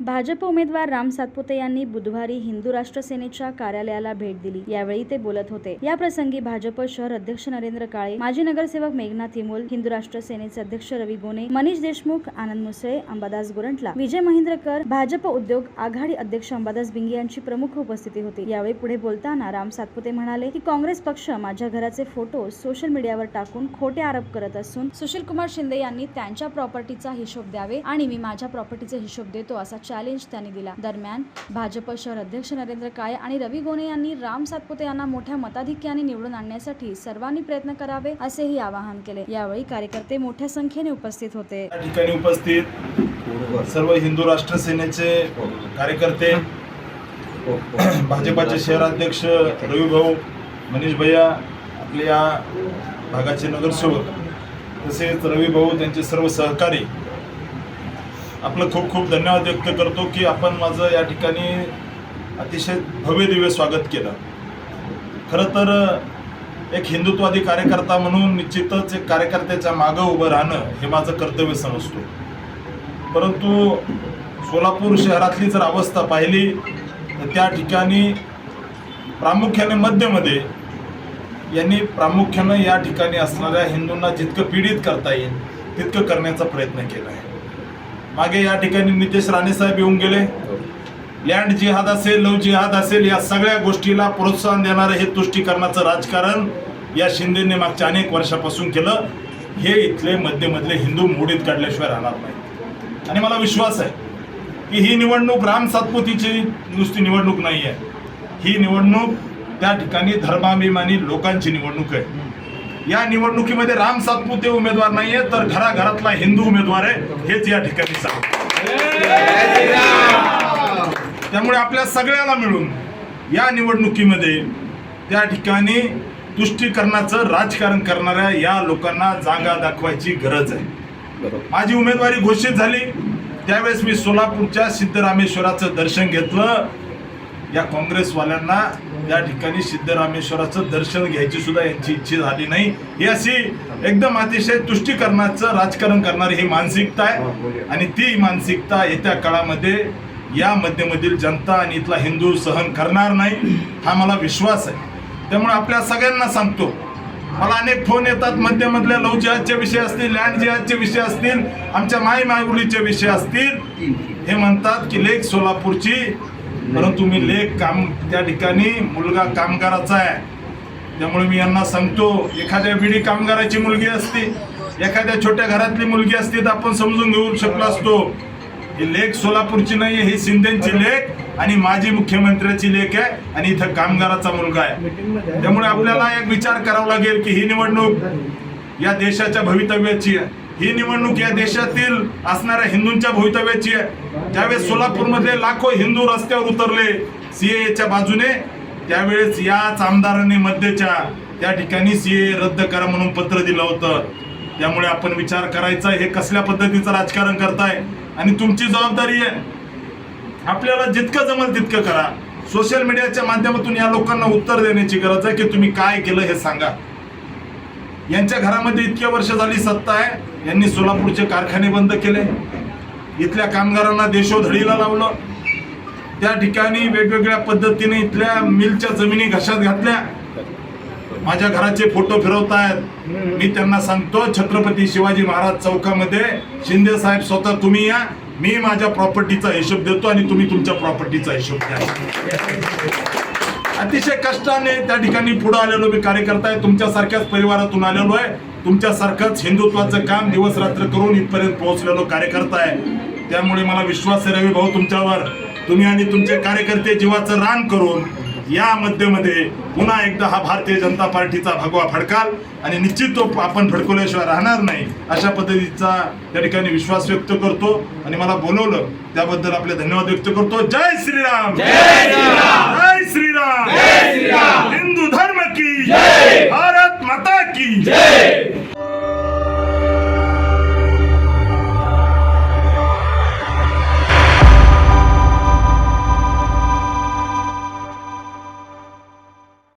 भाजप उमेदवार राम सातपुते यांनी बुधवारी हिंदू राष्ट्र सेनेच्या कार्यालयाला भेट दिली. यावेळी ते बोलत होते. या प्रसंगी भाजप शहर अध्यक्ष नरेंद्र काळे माजी नगरसेवक मेघनाथ हिमोल हिंदू राष्ट्र सेनेचे अध्यक्ष रवी गोने मनीष देशमुख आनंद मुसळे अंबादास गोरंटला विजय महेंद्रकर भाजप उद्योग आघाडी अध्यक्ष अंबादास बिंगे यांची प्रमुख उपस्थिती होती. यावेळी पुढे बोलताना राम सातपुते म्हणाले की काँग्रेस पक्ष माझ्या घराचे फोटो सोशल मीडियावर टाकून खोटे आरोप करत असून सुशील कुमार शिंदे यांनी त्यांच्या प्रॉपर्टीचा हिशोब द्यावे आणि मी माझ्या प्रॉपर्टीचा हिशोब देतो असा चॅलेंज त्यांनी दिला. दरम्यान भाजप शहर अध्यक्ष नरेंद्र काळे आणि रवी गोने यांनी राम सातपुते यांना मोठ्या मताधिक्याने निवडून आणण्यासाठी सर्वांनी प्रयत्न करावे असेही आवाहन केले. यावेळी कार्यकर्ते मोठ्या संख्येने उपस्थित होते. ठिकाणी उपस्थित सर्व हिंदू राष्ट्र सेनेचे कार्यकर्ते भाजपाचे शहराध्यक्ष रवी भाऊ मनीष भैया आपल्या भागाचे नगरसेवक तसेच रवी भाऊ त्यांचे सर्व सहकारी आपलं खूप खूप धन्यवाद व्यक्त करतो की आपण माझं या ठिकाणी अतिशय भव्य दिव्य स्वागत केलं. खरं तर एक हिंदुत्वादी कार्यकर्ता म्हणून निश्चितच एक कार्यकर्त्याच्या मागं उभं राहणं हे माझं कर्तव्य समजतो. परंतु सोलापूर शहरातली जर अवस्था पाहिली तर त्या ठिकाणी प्रामुख्याने मध्यमध्ये यांनी प्रामुख्यानं या ठिकाणी असणाऱ्या हिंदूंना जितकं पीडित करता येईल तितकं करण्याचा प्रयत्न केला आहे. मागे या ठिकाणी नितेश राणेसाहेब येऊन गेले. लँड जिहाद असेल लव जिहाद असेल या सगळ्या गोष्टीला प्रोत्साहन देणारं हे तुष्टीकरणाचं राजकारण या शिंदेने मागच्या अनेक वर्षापासून केलं. हे इथले मध्यमधले हिंदू मोडीत काढल्याशिवाय राहणार नाही आणि मला विश्वास आहे की ही निवडणूक राम सातपुतीची नुसती निवडणूक नाही आहे ही निवडणूक त्या ठिकाणी धर्माभिमानी लोकांची निवडणूक आहे. या निवडणुकीमध्ये राम सातपुते उमेदवार नाहीये तर घराघरातला हिंदू उमेदवार आहे हेच या ठिकाणी सांगतो. त्यामुळे आपल्या सगळ्याला मिळून या निवडणुकीमध्ये त्या ठिकाणी तुष्टीकरणाचं राजकारण करणाऱ्या या लोकांना जागा दाखवायची गरज आहे. माझी उमेदवारी घोषित झाली. त्यावेळेस मी सोलापूरच्या सिद्धरामेश्वराचं दर्शन घेतलं. या काँग्रेसवाल्यांना या ठिकाणी सिद्धरामेश्वराचं दर्शन घ्यायची सुद्धा यांची इच्छा झाली नाही. ही अशी एकदम अतिशय तुष्टीकरणाचं राजकारण करणारी ही मानसिकता आहे. आणि ती मानसिकता येत्या काळामध्ये या मध्यमधील जनता आणि इथला हिंदू सहन करणार नाही हा मला विश्वास आहे. त्यामुळे आपल्या सगळ्यांना सांगतो मला अनेक फोन येतात मध्यमधल्या लव जिहादचे विषय असतील लँड जिहादचे विषय असतील आमच्या माय मायगुलीचे विषय असतील. हे म्हणतात की लेख सोलापूरची परंतु मी लेख काम त्या ठिकाणी मुलगा कामगाराचा आहे. त्यामुळे मी यांना सांगतो एखाद्या बिडी कामगाराची मुलगी असती एखाद्या छोट्या घरातली मुलगी असती तर आपण समजून घेऊ शकलो असतो. ही लेख सोलापूरची नाही ही शिंदेची लेख आणि माजी मुख्यमंत्र्याची लेख आहे आणि इथं कामगाराचा मुलगा आहे. त्यामुळे आपल्याला एक विचार करावा लागेल की ही निवडणूक या देशाच्या भवितव्याची आहे. ही निवडणूक या देशातील असणाऱ्या हिंदूंच्या भवितव्याची आहे. ज्यावेळेस सोलापूरमध्ये लाखो हिंदू रस्त्यावर उतरले सीएच्या बाजूने. त्यावेळेस याच आमदारांनी मध्यच्या त्या ठिकाणी सीए रद्द करा म्हणून पत्र दिलं होतं. त्यामुळे आपण विचार करायचा हे कसल्या पद्धतीचं राजकारण करताय? आणि तुमची जबाबदारी आहे. आपल्याला जितकं जमल तितकं करा. सोशल मीडियाच्या माध्यमातून या लोकांना उत्तर देण्याची गरज आहे की तुम्ही काय केलं हे सांगा. यांच्या घरामध्ये इतक्या वर्ष झाली सत्ता आहे. यांनी सोलापूरचे कारखाने बंद केले. इथल्या कामगारांना देशोधडीला लावलं. त्या ठिकाणी वेगवेगळ्या पद्धतीने इथल्या मिलच्या जमिनी घशात घातल्या. माझ्या घराचे फोटो फिरवतायत. मी त्यांना सांगतो छत्रपती शिवाजी महाराज चौकामध्ये शिंदे साहेब स्वतः तुम्ही या. मी माझ्या प्रॉपर्टीचा हिशोब देतो आणि तुम्ही तुमच्या प्रॉपर्टीचा हिशोब द्या. अतिशय कष्टाने त्या ठिकाणी पुढे आलेलो मी कार्यकर्ता आहे. तुमच्यासारख्याच परिवारातून आलेलो आहे. तुमच्यासारखंच हिंदुत्वाचं काम दिवस रात्र करून इथपर्यंत पोहोचलेलो कार्यकर्ता आहे. त्यामुळे मला विश्वास आहे रवी भाऊ तुमच्यावर. तुम्ही आणि तुमचे कार्यकर्ते जीवाचं रान करून या मध्येमध्ये पुन्हा एकदा हा भारतीय जनता पार्टीचा भगवा फडकाल आणि निश्चित तो आपण फडकवल्याशिवाय राहणार नाही अशा पद्धतीचा त्या ठिकाणी विश्वास व्यक्त करतो आणि मला बोलवलं. त्याबद्दल आपले धन्यवाद व्यक्त करतो. जय श्रीराम. जय श्रीराम. हिंदू धर्म की भारत माता की